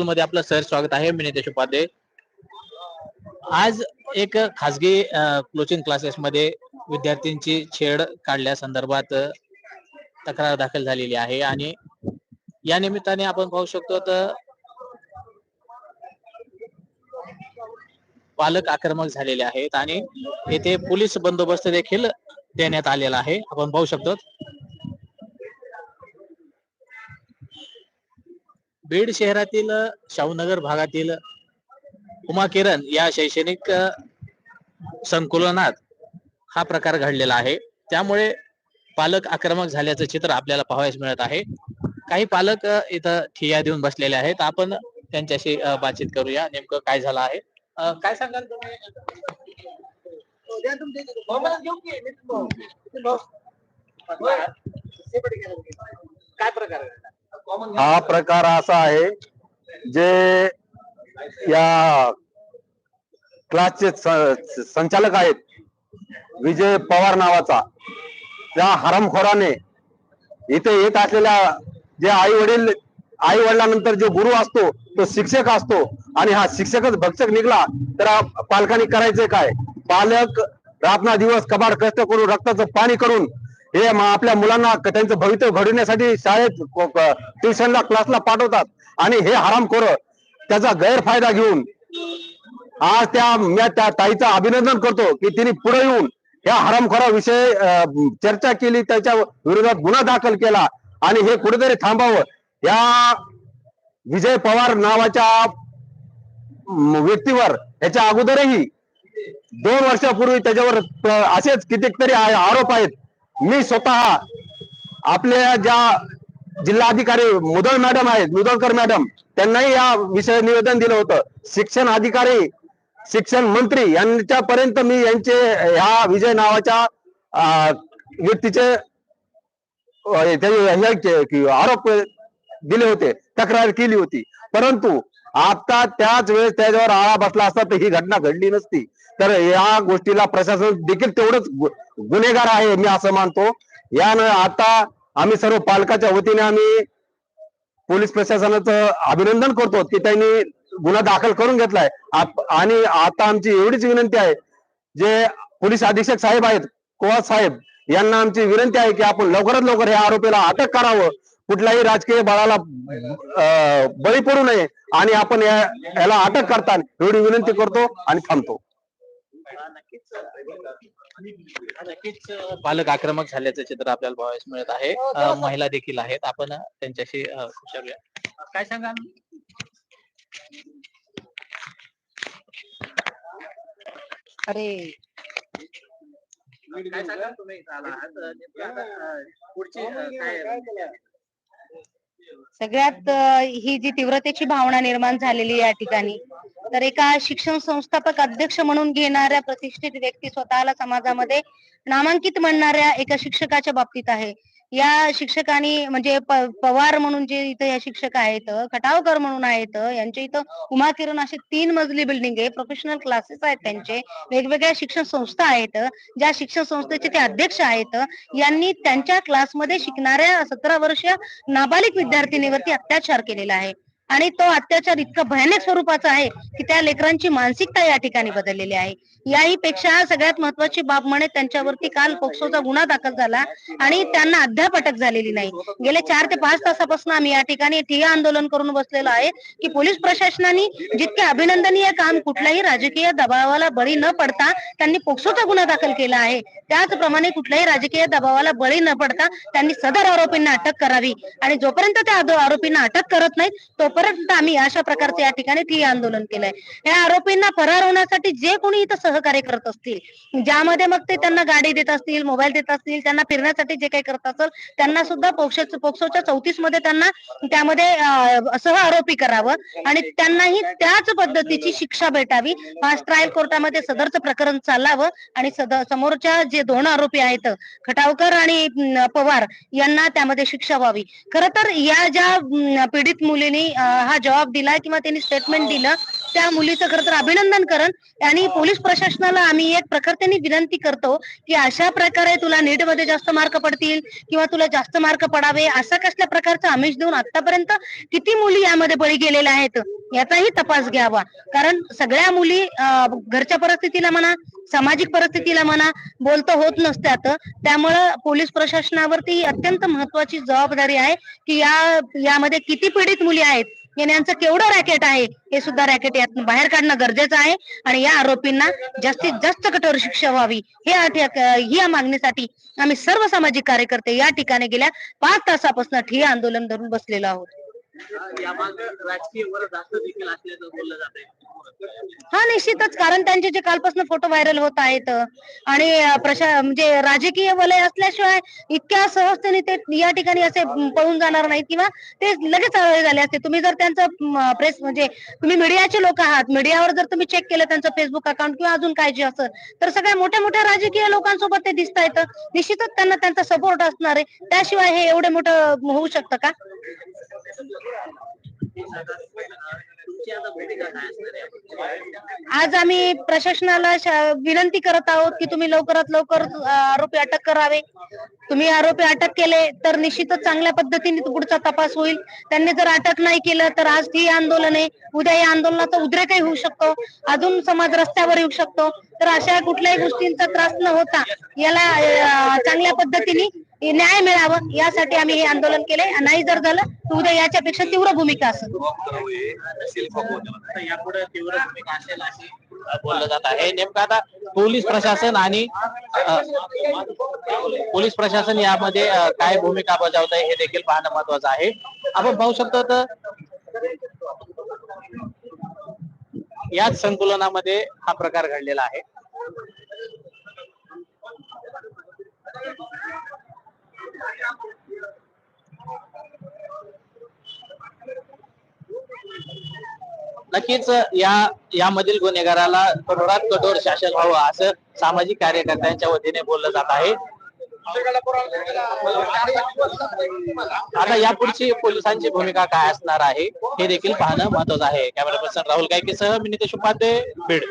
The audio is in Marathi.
मध्ये आपलं सर स्वागत आहे मी नितेश उपाध्ये. आज एक खासगी कोचिंग क्लासेस मध्ये विद्यार्थ्यांची छेड काढल्या संदर्भात तक्रार दाखल झालेली आहे आणि या निमित्ताने आपण पाहू शकतो तर पालक आक्रमक झालेले आहेत आणि येथे पोलीस बंदोबस्त देखील देण्यात आलेला आहे. आपण पाहू शकतो बीड शहरातील शाहूनगर भागातील उमा किरण या शैक्षणिक संकुलनात हा प्रकार घडलेला आहे. त्यामुळे पालक आक्रमक झाल्याचं चित्र आपल्याला पाहावयास मिळत आहे. काही पालक इथं ठिया देऊन बसलेले आहेत. आपण त्यांच्याशी बातचीत करूया. नेमकं काय झालं आहे? काय सांगाल तुम्ही? आहे? हा प्रकार असा आहे जे या क्लासचे संचालक आहेत. विजय पवार नावाचा. त्या हरामखोराने इथे येत असलेल्या जे आई वडील आई वडिलांनंतर जो गुरु असतो तो शिक्षक असतो आणि हा शिक्षकच भक्षक निघला तर पालकांनी करायचे काय? पालक रातना दिवस कबाड कष्ट करून रक्ताचं पाणी करून हे आपल्या मुलांना त्यांचं भवितव्य घडविण्यासाठी शाळेत ट्युशनला क्लासला पाठवतात. आणि हे हरामखोर त्याचा गैरफायदा घेऊन आज त्या मी त्या ताईचं अभिनंदन करतो की तिने पुढे येऊन या हरामखोराविषयी चर्चा केली त्याच्या विरोधात गुन्हा दाखल केला. आणि हे कुठेतरी थांबावं. या विजय पवार नावाच्या व्यक्तीवर याच्या अगोदरही दोन वर्षापूर्वी त्याच्यावर असेच कितीतरी आरोप आहेत. मी स्वतः आपल्या ज्या जिल्हाधिकारी मुदळ मॅडम आहेत मुदळकर मॅडम त्यांनाही या विषय निवेदन दिलं होतं. शिक्षण अधिकारी शिक्षण मंत्री यांच्यापर्यंत मी यांचे ह्या विजय नावाच्या अं, व्यक्तीचे आरोप दिले होते तक्रार केली होती. परंतु आता त्याच वेळेस त्याच्यावर आळा बसला असता तर ही घटना घडली नसती. तर या गोष्टीला प्रशासन देखील तेवढंच गुन्हेगार आहे मी असं मानतो. यानं आता आम्ही सर्व पालकाच्या वतीने आम्ही पोलीस प्रशासनाचं अभिनंदन करतो की त्यांनी गुन्हा दाखल करून घेतलाय. आणि आता आमची एवढीच विनंती आहे जे पोलीस अधीक्षक साहेब आहेत कुवा साहेब यांना आमची विनंती आहे की आपण लवकरात लवकर या आरोपीला अटक करावं. कुठल्याही राजकीय बळाला बळी पडू नये आणि आपण या- याला अटक करताना एवढी विनंती करतो आणि थांबतो. नक्कीच पालक आक्रमक झाल्याचं चित्र आपल्याला पाहावयास मिळत आहे. अ, महिला देखील आहेत. आपण त्यांच्याशी विचारूया काय सांगाल? अरे. काय सांगाल तुम्ही? पुढची काय सगळ्यात ही जी तीव्रतेची भावना निर्माण झालेली या ठिकाणी तर एका शिक्षण संस्थापक अध्यक्ष म्हणून घेणाऱ्या प्रतिष्ठित व्यक्ती स्वतःला समाजामध्ये नामांकित म्हणणाऱ्या एका शिक्षकाच्या बाबतीत आहे. या शिक्षकांनी म्हणजे पवार म्हणून जे इथं या शिक्षक आहेत खटावकर म्हणून आहेत यांच्या इथं उमा किरण असे तीन मजली बिल्डिंग आहे. प्रोफेशनल क्लासेस आहेत त्यांचे. वेगवेगळ्या शिक्षण संस्था आहेत. ज्या शिक्षण संस्थेचे ते अध्यक्ष आहेत. यांनी त्यांच्या क्लासमध्ये शिकणाऱ्या सतरा वर्ष नाबालिक विद्यार्थिनीवरती अत्याचार केलेला आहे. आणि तो अत्याचार इतका भयानक स्वरूपाचा आहे की त्या लेकरांची मानसिकता या ठिकाणी बदललेली आहे. याही पेक्षा सगळ्यात महत्वाची बाब म्हणे त्यांच्यावरती काल पोक्सोचा गुन्हा दाखल झाला आणि त्यांना अद्याप अटक झालेली नाही. गेले चार ते पाच तासापासून आम्ही या ठिकाणी ठिय्या आंदोलन करून बसलेलो आहे की पोलीस प्रशासनाने जितके अभिनंदनीय काम कुठल्याही राजकीय दबावाला बळी न पडता त्यांनी पोक्सोचा गुन्हा दाखल केला आहे. त्याचप्रमाणे कुठल्याही राजकीय दबावाला बळी न पडता त्यांनी सदर आरोपींना अटक करावी. आणि जोपर्यंत त्या आरोपींना अटक करत नाहीत परत आम्ही अशा प्रकारचे या ठिकाणी ठिय आंदोलन केलंय. या आरोपींना फरार होण्यासाठी जे कोणी इथं सहकार्य करत असतील ज्यामध्ये मग ते त्यांना गाडी देत असतील मोबाईल देत असतील त्यांना फिरण्यासाठी जे काही करत असेल त्यांना सुद्धा पोक्सोच्या चौतीसमध्ये त्यांना त्यामध्ये सह आरोपी करावं आणि त्यांनाही त्याच पद्धतीची शिक्षा भेटावी. फास्ट ट्रायल कोर्टामध्ये सदरचं प्रकरण चालावं आणि समोरच्या जे दोन आरोपी आहेत खटावकर आणि पवार यांना त्यामध्ये शिक्षा व्हावी. खर तर या ज्या पीडित मुलीने हा जबाब दिला किंवा त्यांनी स्टेटमेंट दिलं त्या मुलीचं खरं तर अभिनंदन करन आणि पोलीस प्रशासनाला आम्ही एक प्रखरतेने विनंती करतो की अशा प्रकारे तुला नीटमध्ये जास्त मार्क पडतील किंवा तुला जास्त मार्क पडावे असा कसल्या प्रकारचा आमिष देऊन आतापर्यंत किती मुली यामध्ये बळी गेलेल्या आहेत याचाही तपास घ्यावा. कारण सगळ्या मुली घरच्या परिस्थितीला म्हणा सामाजिक परिस्थितीला म्हणा बोलतं होत नसत्यात त्यामुळं पोलीस प्रशासनावरती ही अत्यंत महत्वाची जबाबदारी आहे की या यामध्ये किती पीडित मुली आहेत यांचं केवढं रॅकेट आहे हे सुद्धा रॅकेट यातून बाहेर काढणं गरजेचं आहे. आणि या आरोपींना जास्तीत जास्त कठोर शिक्षा व्हावी. हे या मागणीसाठी आम्ही सर्व सामाजिक कार्यकर्ते या ठिकाणी गेल्या पाच तासापासून ठिय्या आंदोलन धरून बसलेलो आहोत. यामागे राजकीय देखील असल्याचं बोललं जात हा निश्चितच. कारण त्यांचे जे कालपासून फोटो व्हायरल होत आहेत आणि प्रशा म्हणजे राजकीय वलय असल्याशिवाय इतक्या सहजतेने ते या ठिकाणी असे पळून जाणार नाहीत किंवा ते लगेच अवय झाले असते. तुम्ही जर त्यांचं प्रेस म्हणजे तुम्ही मीडियाचे लोक आहात मीडियावर जर तुम्ही चेक केलं त्यांचं फेसबुक अकाउंट किंवा अजून काय जे असं तर सगळ्या मोठ्या मोठ्या राजकीय लोकांसोबत ते दिसत आहेत. निश्चितच त्यांना त्यांचा सपोर्ट असणार आहे. त्याशिवाय हे एवढे मोठं होऊ शकतं का? आज आम्ही प्रशासनाला विनंती करत आहोत की तुम्ही लवकरात लवकर आरोपी अटक करावे. तुम्ही आरोपी अटक केले तर निश्चितच चांगल्या पद्धतीने पुढचा तपास होईल. त्यांनी जर अटक नाही केलं तर आज ती आंदोलन आहे. उद्या या आंदोलनाचा उद्रेकही होऊ शकतो. अजून समाज रस्त्यावर येऊ शकतो. तर अशा कुठल्याही गोष्टींचा त्रास न होता याला चांगल्या पद्धतीने न्याय मिळावं यासाठी आम्ही हे आंदोलन केले. नाही जर झालं तर उद्या याच्यापेक्षा तीव्र भूमिका असेल यापुढे तीव्र भूमिका असेल अशी बोललं जात आहे नेमकं आता पोलीस प्रशासन आणि पोलीस प्रशासन यामध्ये काय भूमिका बजावत आहे हे देखील पाहणं महत्वाचं आहे. आपण पाहू शकतो तर याच संकुलनामध्ये हा प्रकार घडलेला आहे. नक्कीच या यामधील गुन्हेगाराला कठोरात कठोर शासन व्हावं असं सामाजिक कार्यकर्त्यांच्या वतीने बोललं जात आहे. आता यापुढची पोलिसांची भूमिका काय असणार आहे हे देखील पाहणं महत्वाचं आहे. कॅमेरा पर्सन राहुल गायकेसह मी नितेश उपाध्ये बीड.